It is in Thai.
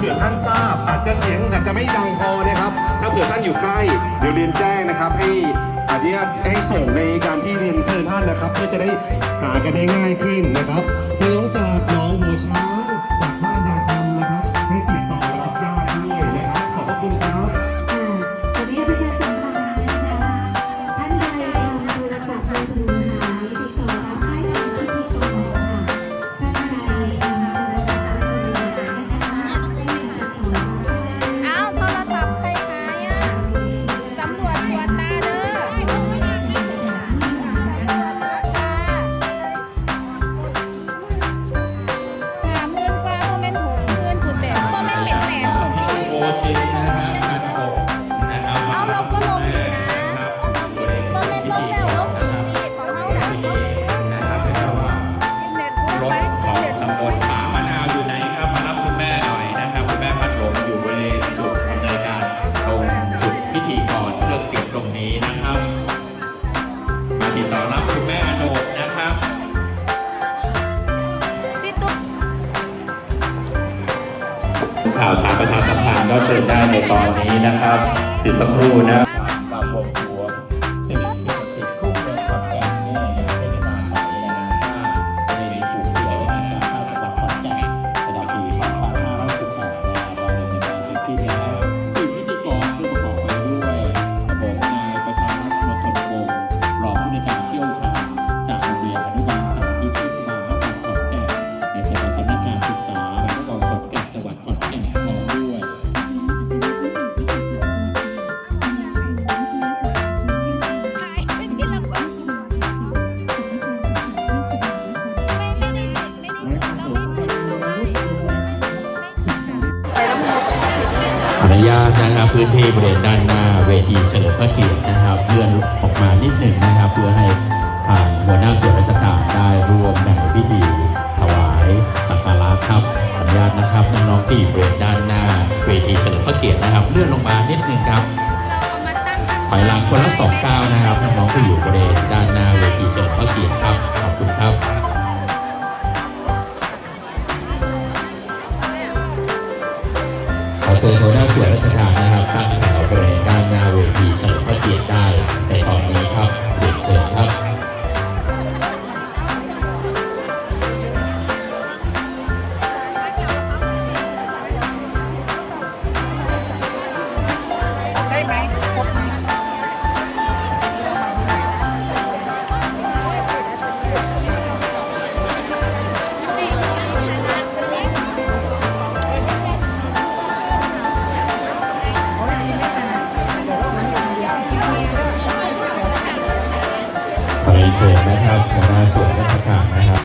เผื่อท่านทราบ อาจจะเสียงอาจจะไม่ดังพอนะครับ ถ้าเผื่อท่านอยู่ใกล้ เดี๋ยวเรียนแจ้งนะครับให้อาจจะให้ส่งในการที่เรียนเชิญท่านนะครับ เพื่อจะได้หากันได้ง่ายขึ้นนะครับพี่น้องจาก มาติดต่อรับคุณแม่อโนกนะครับพี่ตุ๊กข่าวสารประชาสัมพันธ์ก็เชิญได้ในตอนนี้นะครับติดสักครู่นะ นุญาตนะครับพื้นที่บริเวณด้านหน้าเวทีเฉลิมพระเกียรตินะครับเลื่อนออกมานิดหนึ่งนะครับ เพื่อให้ทางหัวหน้าส่วนราชการได้ร่วมในพิธีถวายสักการะครับขออนุญาตนะครับน้องๆที่อยู่บริเวณด้านหน้าเวทีเฉลิมพระเกียรตินะครับ เลื่อนลงมานิดหนึ่งครับเราเอามาตั้งข้างถอยหลังคนละสองก้าวนะครับน้องๆที่อยู่บริเวณด้านหน้าเวทีเฉลิมพระเกียรติ ส่วนราชการนะครับตั้งแถวบริเวณ เรียนเชิญนะครับหัวหน้าส่วนราชการนะครับ